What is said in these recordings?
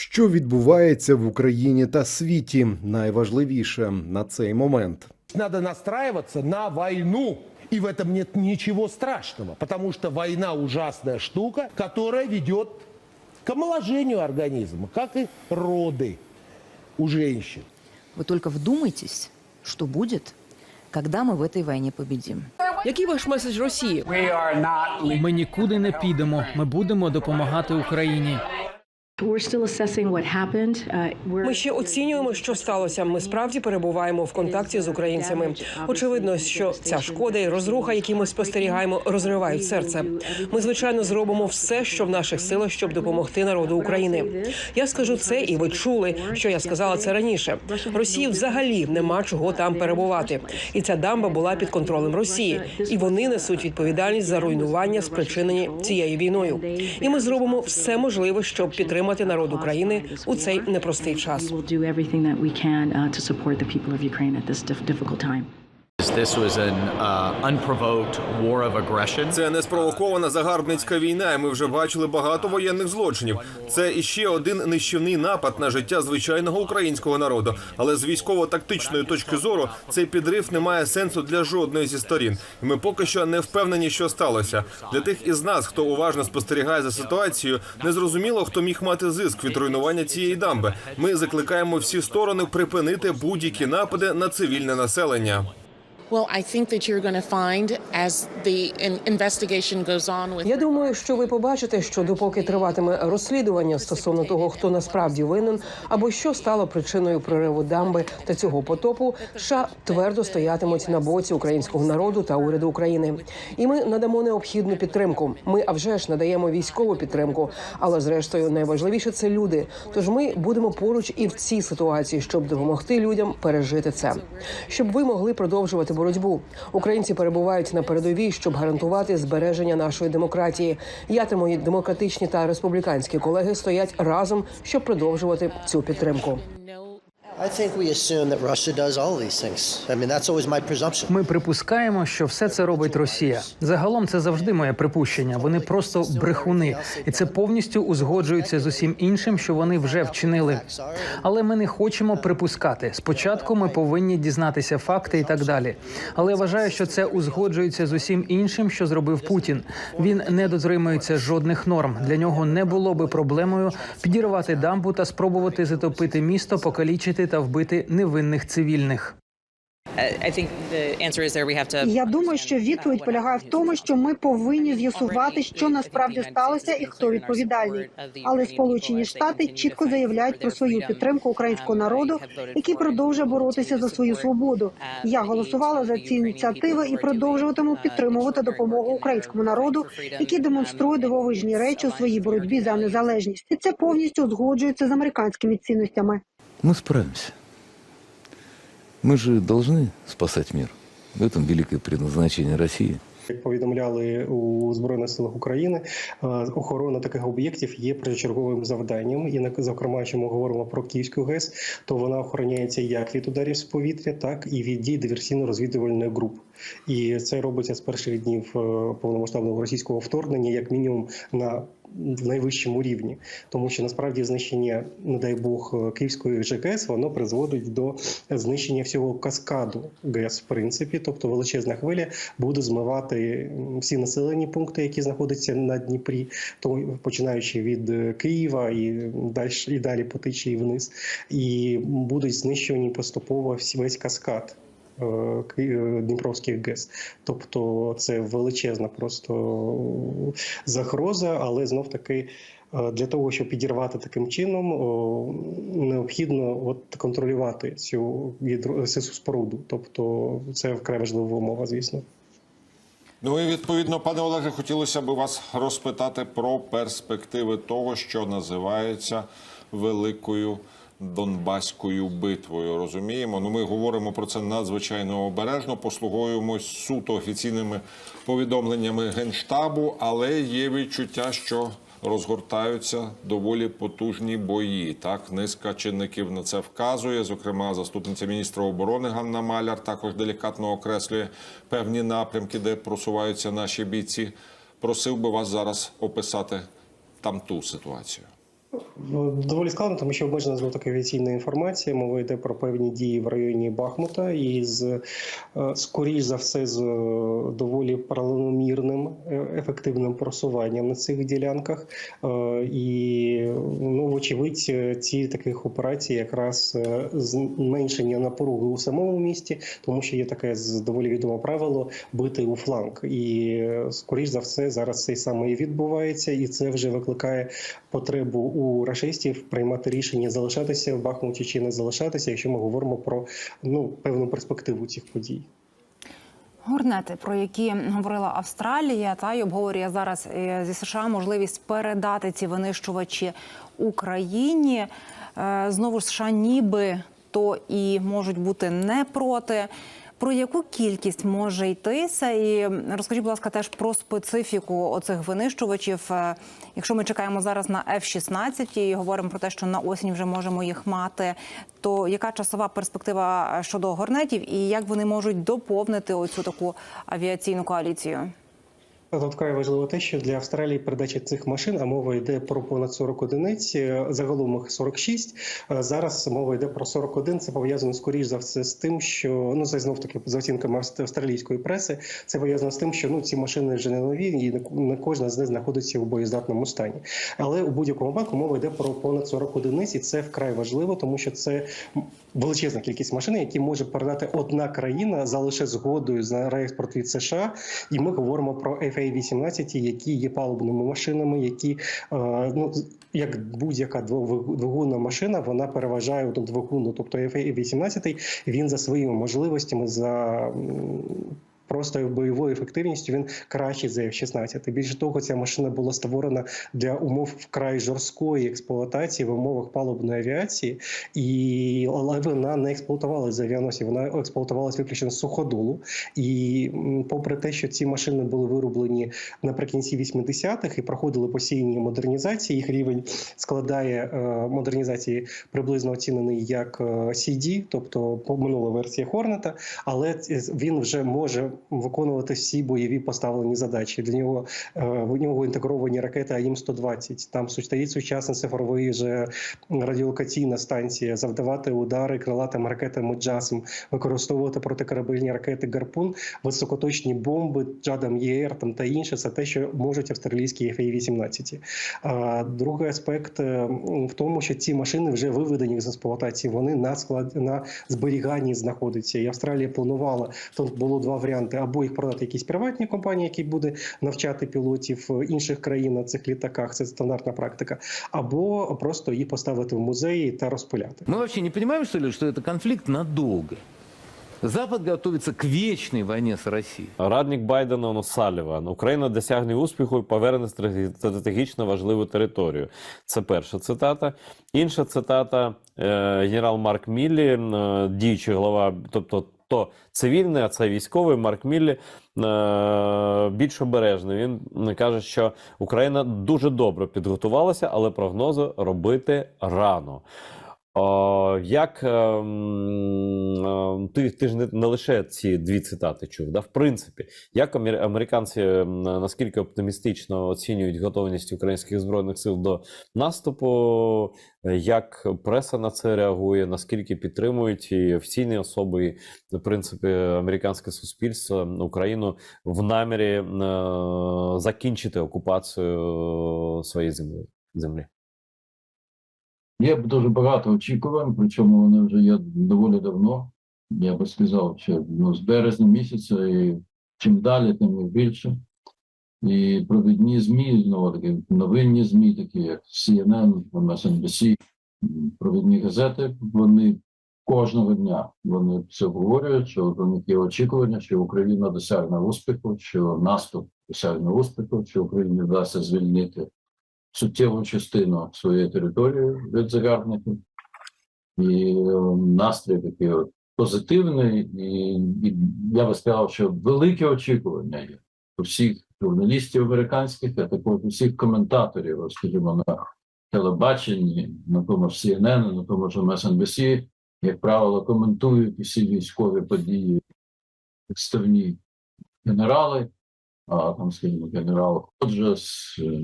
Що відбувається в Україні та світі? Найважливіше на цей момент. Надо настраиваться на войну. И в этом нет ничего страшного, потому что война ужасная штука, которая ведет к омоложению организма, как и роды у женщин. Вы только вдумайтесь, что будет, когда мы в этой войне победим. Який ваш меседж Росії? Ми нікуди не підемо. Ми будемо допомагати Україні. Uh, Ми ще оцінюємо, що сталося. Ми справді перебуваємо в контакті з українцями. Очевидно, що ця шкода і розруха, які ми спостерігаємо, розривають серце. Ми звичайно зробимо все, що в наших силах, щоб допомогти народу України. Я скажу це, і ви чули, що я сказала це раніше. Росії взагалі нема чого там перебувати, і ця дамба була під контролем Росії, і вони несуть відповідальність за руйнування, спричинені цією війною. І ми зробимо все можливе, щоб підтримати народ України у цей непростий час. Uh. Це не спровокована загарбницька війна. і Ми вже бачили багато воєнних злочинів. Це іще один нищівний напад на життя звичайного українського народу. Але з військово-тактичної точки зору цей підрив не має сенсу для жодної зі сторін. Ми поки що не впевнені, що сталося. Для тих із нас, хто уважно спостерігає за ситуацією, не зрозуміло, хто міг мати зиск від руйнування цієї дамби. Ми закликаємо всі сторони припинити будь-які напади на цивільне населення. Я думаю, що ви побачите, що допоки триватиме розслідування стосовно того, хто насправді винен, або що стало причиною прориву дамби та цього потопу, США твердо стоятимуть на боці українського народу та уряду України. І ми надамо необхідну підтримку. Ми а вже ж надаємо військову підтримку, але зрештою найважливіше це люди. Тож ми будемо поруч і в цій ситуації, щоб допомогти людям пережити це, щоб ви могли продовжувати боротьбу. Українці перебувають на передовій, щоб гарантувати збереження нашої демократії. Я та мої демократичні та республіканські колеги стоять разом, щоб продовжувати цю підтримку. Ми припускаємо, що все це робить Росія. Загалом це завжди моє припущення. Вони просто брехуни, і це повністю узгоджується з усім іншим, що вони вже вчинили. Але ми не хочемо припускати. Спочатку ми повинні дізнатися факти і так далі. Але я вважаю, що це узгоджується з усім іншим, що зробив Путін. Він не дотримується жодних норм. Для нього не було би проблемою підірвати дамбу та спробувати затопити місто, покалічити та вбити невинних цивільних. Я думаю, що відповідь полягає в тому, що ми повинні з'ясувати, що насправді сталося і хто відповідальний. Але Сполучені Штати чітко заявляють про свою підтримку українського народу, який продовжує боротися за свою свободу. Я голосувала за ці ініціативи і продовжуватиму підтримувати допомогу українському народу, який демонструє дивовижні речі у своїй боротьбі за незалежність. І це повністю узгоджується з американськими цінностями. Мы справимся. Мы же должны спасать мир. В этом великое предназначение России. Як повідомляли у збройних силах України, е, охорона таких об'єктів є першочерговим завданням. І на- зокрема, якщо ми говоримо про Київську ГЕС, то вона охороняється як від ударів з повітря, так і від дій диверсійно-розвідувальних груп. І це робиться з перших днів е, повномасштабного російського вторгнення, як мінімум на в найвищому рівні, тому що насправді знищення, не дай Бог, Київської ЖКС воно призводить до знищення всього каскаду ГЕС, в принципі, тобто величезна хвиля буде змивати всі населені пункти, які знаходяться на Дніпрі, тому починаючи від е, Києва і далі і далі по течії вниз, і будуть знищені поступово весь каскад. Е, Ки- Дніпровських ГЕС, тобто це величезна просто загроза, але знов таки е, для того, щоб підірвати таким чином, необхідно от контролювати цю цю споруду. Тобто це вкрай важлива умова, звісно. Ну і відповідно, пане Олеже, хотілося б вас розпитати про перспективи того, що називається великою Донбаською битвою. Розуміємо? Ну, ми говоримо про це надзвичайно обережно, послугуємось суто офіційними повідомленнями генштабу, але є відчуття, що розгортаються доволі потужні бої. Так, низка чинників на це вказує. Зокрема, заступниця міністра оборони Ганна Маляр також делікатно окреслює певні напрямки, де просуваються наші бійці. Просив би вас зараз описати там ту ситуацію. Ну, Доволі складно, тому що обмежена знову таки авіаційна інформація. Мова йде про певні дії в районі Бахмута, і з е, скоріш за все з е, доволі правомірним е, ефективним просуванням на цих ділянках. І ну, вочевидь, ці таких операцій якраз зменшення напруги у самому місті, тому що є таке доволі відоме правило бити у фланг. І скоріш за все зараз це саме і відбувається, і це вже викликає потребу у рашистів приймати рішення залишатися в Бахмуті чи не залишатися, якщо ми говоримо про ну певну перспективу цих подій. Горнети, про які говорила Австралія, та й обговорює зараз е, зі США можливість передати ці винищувачі Україні. Е, Знову ж США ніби то і можуть бути не проти. Про яку кількість може йтися? І розкажіть, будь ласка, теж про специфіку оцих винищувачів. Е, Якщо ми чекаємо зараз на F-16 і говоримо про те, що на осінь вже можемо їх мати, то яка часова перспектива щодо горнетів і як вони можуть доповнити оцю таку авіаційну коаліцію? Тут вкрай важливо те, що для Австралії передача цих машин, а мова йде про понад 40 одиниць, е, загалом їх 46. Е, Зараз мова йде про 41. Це пов'язано скоріш за все з тим, що ну це знов таки за оцінками авст- австралійської преси. Це пов'язано з тим, що ну ці машини вже не нові, і не- кожна з них знаходиться у боєздатному стані. Але у будь-якому випадку мова йде про понад 40 одиниць, і це вкрай важливо, тому що це величезна кількість машин, які може передати одна країна за лише згодою на реекспорт від США. І ми говоримо про FA-18, які є палубними машинами, які е, ну як будь-яка двигунна машина, вона переважає одну двигунну. Тобто F-18, він за своїми можливостями за. Просто бойовою ефективністю він кращий за F-16. Більше того, ця машина була створена для умов вкрай жорсткої експлуатації в умовах палубної авіації, і але вона не експлуатувалася з авіаносів, вона експлуатувалася виключно з суходолу. І попри те, що ці машини були вироблені наприкінці 80-х і проходили постійні модернізації, їх рівень складає е, модернізації приблизно оцінений як е, CD, тобто минула версія Хорнета, але він вже може виконувати всі бойові поставлені задачі. Для нього е, в нього інтегровані ракети АІМ-120, Там стоїть сучасна цифровий же радіолокаційна станція, завдавати удари крилатими ракетами «Джасм», використовувати протикорабельні ракети Гарпун, високоточні бомби, Джадам ЄР там та інше. Це те, що можуть австралійські FA-18. А другий аспект е, в тому, що ці машини вже виведені з експлуатації. Вони на склад на зберіганні знаходяться. І Австралія планувала. Тут було два варіанти: або їх продати якійсь приватній компанії, які буде навчати пілотів інших країн на цих літаках. Це стандартна практика, або просто їх поставити в музеї та розпиляти. Мы вообще не понимаем, что ли, что это конфликт надолго? Запад готовится к вечной войне с Россией. Радник Байдена ну, Саліван. Україна досягне успіху і поверне стратегічно важливу територію. Це перша цитата. Інша цитата е, генерал Марк Міллі, е, діючий глава, тобто то цивільний, а це військовий Марк Міллі е, більш обережний. Він м, каже, що Україна дуже добре підготувалася, але прогнози робити рано. Як е, м, е, ти, ти ж не, лише ці дві цитати чув, да? в принципі, як амер- американці наскільки оптимістично оцінюють готовність українських збройних сил до наступу, як преса на це реагує, наскільки підтримують і офіційні особи, і в принципі американське суспільство Україну в намірі е, закінчити окупацію своєї землі землі. Є дуже багато очікувань, причому вони вже є доволі давно. Я би сказав, що ну, з березня місяця, і чим далі, тим більше. І провідні ЗМІ, знову таки, новинні ЗМІ, такі як CNN, MSNBC, провідні газети, вони кожного дня вони це обговорюють, що у них є очікування, що Україна досягне успіху, що наступ досягне успіху, що Україні вдасться звільнити суттєву частину своєї території від загарбників. І е, настрій такий от позитивний, і, і я би сказав, що велике очікування є у всіх журналістів американських, а також у всіх коментаторів, скажімо, на телебаченні, на тому ж CNN, на тому ж MSNBC, як правило, коментують усі військові події, підставні генерали, а там, скажімо, генерал Ходжес, е,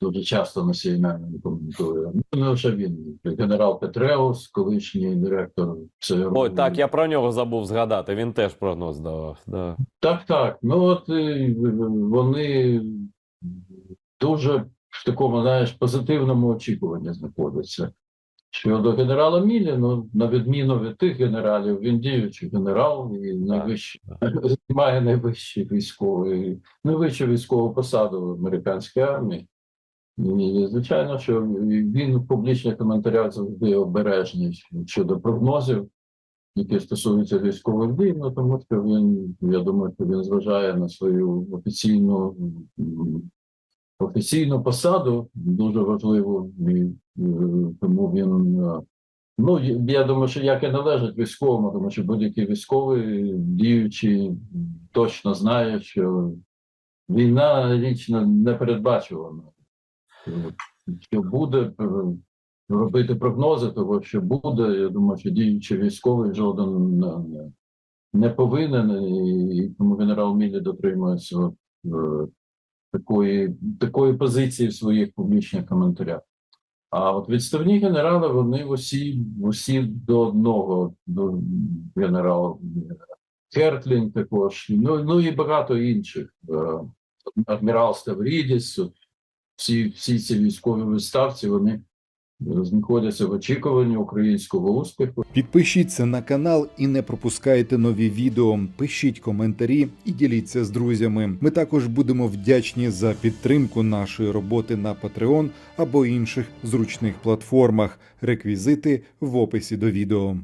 дуже часто на CNN коментує. Ну, не лише він, генерал Петреус, колишній директор ЦРУ. Ой, так, я про нього забув згадати. Він теж прогноз давав. Да. Так, так. Ну от вони дуже в такому, знаєш, позитивному очікуванні знаходяться. Щодо генерала Мілі, ну на відміну від тих генералів, він діючий генерал і найвищий має найвищий військовий, найвищу військову посаду в американській армії. Звичайно, що він в публічних коментарях завжди обережний щодо прогнозів, які стосуються військових дій, ну тому що він, я думаю, що він зважає на свою офіційну офіційну посаду, дуже важливу, і е, тому він. е, Ну, я думаю, що як і належить військовому, тому що будь-який військовий діючий точно знає, що війна річ не- непередбачувана. Що буде е, робити прогнози того, що буде, я думаю, що діючий військовий жоден не, не, не повинен, і, тому генерал Мілі дотримується от, е, такої, такої позиції в своїх публічних коментарях. А от відставні генерали, вони усі, усі до одного, до генерал Кертлін також, ну, ну і багато інших. Е, Адмірал Ставрідіс, всі, всі ці військові відставці, вони е, знаходяться в очікуванні українського успіху. Підпишіться на канал і не пропускайте нові відео. Пишіть коментарі і діліться з друзями. Ми також будемо вдячні за підтримку нашої роботи на Patreon або інших зручних платформах. Реквізити в описі до відео.